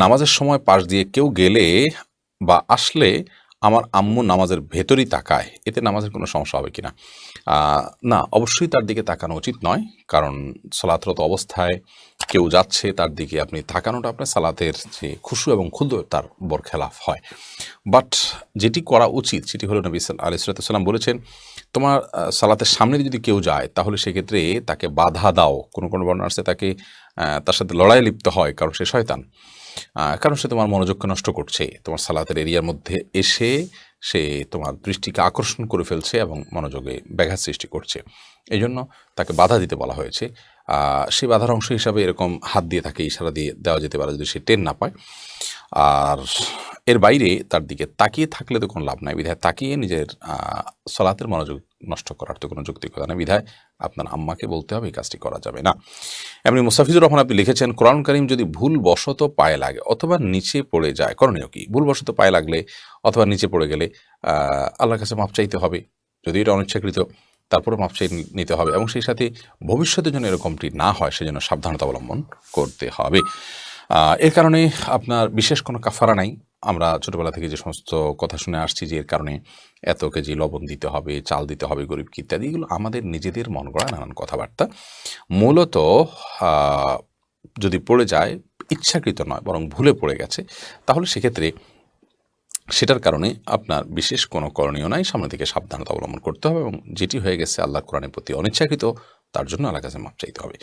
নামাজের সময় পাশ দিয়ে কেউ গেলে বা আসলে আমার আম্মু নামাজের ভেতরই তাকায়, এতে নামাজের কোনো সমস্যা হবে কিনা? না, অবশ্যই তার দিকে তাকানো উচিত নয়, কারণ সালাতরত অবস্থায় কেউ যাচ্ছে, তার দিকে আপনি তাকানোটা আপনার সালাতের যে খুশু এবং ক্ষুদ্র তার বর বরখেলাফ হয়। বাট যেটি করা উচিত, সেটি হলো নবী আলি সালাম বলেছেন, তোমার সালাতের সামনে যদি কেউ যায়, তাহলে সেক্ষেত্রে তাকে বাধা দাও। কোনো কোনো বর্ণনা আছে তাকে তার সাথে লড়াই লিপ্ত হয়, কারণ সে শয়তান। কারণ সে তোমার মনোযোগকে নষ্ট করছে, তোমার সালাতের এরিয়ার মধ্যে এসে সে তোমার দৃষ্টিকে আকর্ষণ করে ফেলছে এবং মনোযোগে ব্যাঘাত সৃষ্টি করছে। এই জন্য তাকে বাধা দিতে বলা হয়েছে। সে সেই বাধার অংশ হিসাবে এরকম হাত দিয়ে তাকে ইশারা দিয়ে দেওয়া যেতে পারে যদি সে টেন না পায়। আর এর বাইরে তার দিকে তাকিয়ে থাকলে তো কোনো লাভ নাই, বিধায় তাকিয়ে নিজের সলাতের মনোযোগ নষ্ট করার তো কোনো যৌক্তিকতা নেই, বিধায় আপনার আম্মাকে বলতে হবে এই কাজটি করা যাবে না। এমনি মুস্তাফিজুর রহমান আপনি লিখেছেন, কোরআন করিম যদি ভুলবশত পায়ে লাগে অথবা নিচে পড়ে যায়, করণীয় কি? ভুলবশত পায়ে লাগলে অথবা নিচে পড়ে গেলে আল্লাহর কাছে মাপ চাইতে হবে, যদি এটা অনিচ্ছাকৃত তারপরে মাপ চাই নিতে হবে এবং সেই সাথে ভবিষ্যতে যেন এরকমটি না হয়, সেজন্য সাবধানতা অবলম্বন করতে হবে। এর কারণে আপনার বিশেষ কোনো কাফারা নাই আমরা ছোটবেলা থেকে যে সমস্ত কথা শুনে আসছি যে এর কারণে এত কেজি লবণ দিতে হবে, চাল দিতে হবে গরিবকে ইত্যাদি, এগুলো আমাদের নিজেদের মন গড়া নানান কথাবার্তা। মূলত যদি পড়ে যায়, ইচ্ছাকৃত নয়, বরং ভুলে পড়ে গেছে, তাহলে সেক্ষেত্রে সেটার কারণে আপনার বিশেষ কোনো করণীয় নাই, সামনে থেকে সাবধানতা অবলম্বন করতে হবে এবং যেটি হয়ে গেছে আল্লাহ কোরআনের প্রতি অনিচ্ছাকৃত, তার জন্য আল্লাহ কাছে মাপ চাইতে হবে।